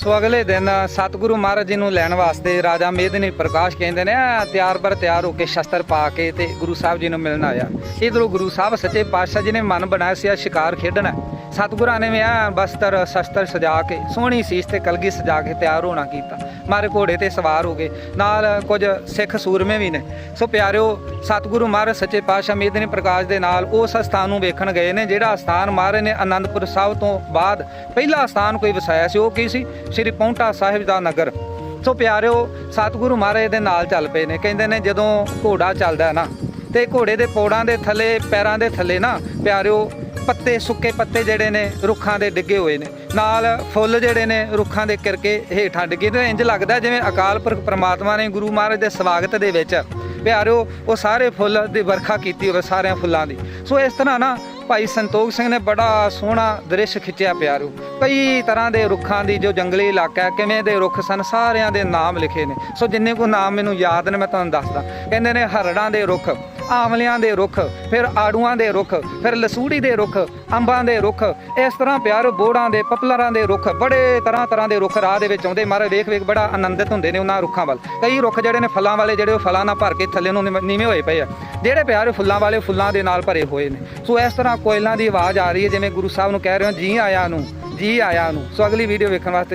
ਸੋ ਅਗਲੇ ਦਿਨ ਸਤਿਗੁਰੂ ਮਹਾਰਾਜ ਜੀ ਨੂੰ ਲੈਣ ਵਾਸਤੇ ਰਾਜਾ ਮੇਦਨੀ ਪ੍ਰਕਾਸ਼ ਕਹਿੰਦੇ ਨੇ "ਆ, ਤਿਆਰ ਬਰ ਤਿਆਰ ਹੋ ਕੇ ਸ਼ਸਤਰ ਪਾ ਕੇ ਤੇ ਗੁਰੂ ਸਾਹਿਬ ਜੀ ਨੂੰ ਮਿਲਣ ਆਇਆ। ਇਧਰੋਂ ਗੁਰੂ ਸਾਹਿਬ ਸੱਚੇ ਪਾਤਸ਼ਾਹ ਜੀ ਨੇ ਮਨ ਬਣਾਇਆ ਸੀ ਆ ਸ਼ਿਕਾਰ ਖੇਡਣਾ। ਸਤਿਗੁਰਾਂ ਨੇ ਵੀ ਆ ਬਸਤਰ ਸ਼ਸਤਰ ਸਜਾ ਕੇ ਸੋਹਣੀ ਸੀਸ ਤੇ ਕਲਗੀ ਸਜਾ ਕੇ ਤਿਆਰ ਹੋਣਾ ਕੀਤਾ। ਮਾਰੇ ਘੋੜੇ ਤੇ ਸਵਾਰ ਹੋ ਗਏ। ਨਾਲ ਕੁਝ ਸਿੱਖ ਸੂਰਮੇ ਵੀ ਨੇ। ਸੋ ਪਿਆਰਿਓ ਸਤਿਗੁਰੂ ਮਹਾਰਾਜ ਸੱਚੇ ਪਾਤਸ਼ਾਹ ਮੇਦਨੀ ਪ੍ਰਕਾਸ਼ ਦੇ ਨਾਲ ਉਸ ਸਥਾਨ ਨੂੰ ਵੇਖਣ ਗਏ ਨੇ ਜਿਹੜਾ ਸਥਾਨ ਮਹਾਰਾਜ ਨੇ ਆਨੰਦਪੁਰ ਸਾਹਿਬ ਤੋਂ ਬਾਅਦ ਪਹਿਲਾ ਸਥਾਨ ਕੋਈ ਵਸਾਇਆ ਸੀ ਉਹ ਕੀ ਸੀ? ਸ੍ਰੀ ਪੌਂਟਾ ਸਾਹਿਬ ਦਾ ਨਗਰ। ਸੋ ਪਿਆਰਿਓ, ਸਤਿਗੁਰੂ ਮਹਾਰਾਜ ਦੇ ਨਾਲ ਚੱਲ ਪਏ ਨੇ। ਕਹਿੰਦੇ ਨੇ, ਜਦੋਂ ਘੋੜਾ ਚੱਲਦਾ ਨਾ, ਤੇ ਘੋੜੇ ਦੇ ਪੌੜਾਂ ਦੇ ਥੱਲੇ, ਪੈਰਾਂ ਦੇ ਥੱਲੇ ਨਾ, ਪਿਆਰਿਓ, ਪੱਤੇ, ਸੁੱਕੇ ਪੱਤੇ ਜਿਹੜੇ ਨੇ, ਰੁੱਖਾਂ ਦੇ ਡਿੱਗੇ ਹੋਏ ਨੇ। ਨਾਲ ਫੁੱਲ ਜਿਹੜੇ ਨੇ, ਰੁੱਖਾਂ ਦੇ ਕਰਕੇ ਹੇਠਾਂ ਡਿੱਗੇ ਤੇ ਇੰਜ ਲੱਗਦਾ ਜਿਵੇਂ ਅਕਾਲ ਪੁਰਖ ਪ੍ਰਮਾਤਮਾ ਨੇ ਗੁਰੂ ਮਹਾਰਾਜ ਦੇ ਸਵਾਗਤ ਦੇ ਵਿੱਚ, ਪਿਆਰਿਓ, ਉਹ ਸਾਰੇ ਫੁੱਲ ਦੀ ਵਰਖਾ ਕੀਤੀ ਹੋਵੇ, ਸਾਰਿਆਂ ਫੁੱਲਾਂ ਦੀ। ਸੋ ਇਸ ਤਰ੍ਹਾਂ ਨਾ ਭਾਈ ਸੰਤੋਖ ਸਿੰਘ ਨੇ ਬੜਾ ਸੋਹਣਾ ਦ੍ਰਿਸ਼ ਖਿੱਚਿਆ ਪਿਆਰੂ ਕਈ ਤਰ੍ਹਾਂ ਦੇ ਰੁੱਖਾਂ ਦੀ ਜੋ ਜੰਗਲੀ ਇਲਾਕਾ ਹੈ, ਕਿਵੇਂ ਦੇ ਰੁੱਖ ਸਨ, ਸਾਰਿਆਂ ਦੇ ਨਾਮ ਲਿਖੇ ਨੇ। ਸੋ ਜਿੰਨੇ ਕੋ ਨਾਮ ਮੈਨੂੰ ਯਾਦ ਨੇ, ਮੈਂ ਤੁਹਾਨੂੰ ਦੱਸਦਾ। ਕਹਿੰਦੇ ਨੇ ਹਰੜਾਂ ਦੇ ਰੁੱਖ। ਆਮਲਿਆਂ ਦੇ ਰੁੱਖ, ਫਿਰ ਆੜੂਆਂ ਦੇ ਰੁੱਖ, ਫਿਰ ਲਸੂੜੀ ਦੇ ਰੁੱਖ, ਅੰਬਾਂ ਦੇ ਰੁੱਖ, ਇਸ ਤਰ੍ਹਾਂ ਪਿਆਰ ਬੋੜਾਂ ਦੇ ਪਪਲਰਾਂ ਦੇ ਰੁੱਖ, ਬੜੇ ਤਰ੍ਹਾਂ ਤਰ੍ਹਾਂ ਦੇ ਰੁੱਖ ਰਾਹ ਦੇ ਵਿੱਚ ਆਉਂਦੇ। ਮਹਾਰਾਜ ਵੇਖ ਵੇਖ ਬੜਾ ਆਨੰਦਿਤ ਹੁੰਦੇ ਨੇ ਉਹਨਾਂ ਰੁੱਖਾਂ ਵੱਲ। ਕਈ ਰੁੱਖ ਜਿਹੜੇ ਨੇ ਫਲਾਂ ਵਾਲੇ, ਜਿਹੜੇ ਉਹ ਫਲਾਂ ਨਾਲ ਭਰ ਕੇ ਥੱਲੇ ਨੂੰ ਨੀਵੇਂ- ਨੀਵੇਂ ਹੋਏ ਪਏ ਆ। ਜਿਹੜੇ ਪਿਆਰੇ ਫੁੱਲਾਂ ਵਾਲੇ ਫੁੱਲਾਂ ਦੇ ਨਾਲ ਭਰੇ ਹੋਏ ਨੇ। ਸੋ ਇਸ ਤਰ੍ਹਾਂ ਕੋਇਲਾਂ ਦੀ ਆਵਾਜ਼ ਆ ਰਹੀ ਹੈ, ਜਿਵੇਂ ਗੁਰੂ ਸਾਹਿਬ ਨੂੰ ਕਹਿ ਰਹੇ ਹੋ, ਜੀ ਆਇਆਂ ਨੂੰ, ਜੀ ਆਇਆਂ ਨੂੰ। ਸੋ ਅਗਲੀ ਵੀਡੀਓ ਵੇਖਣ ਵਾਸਤੇ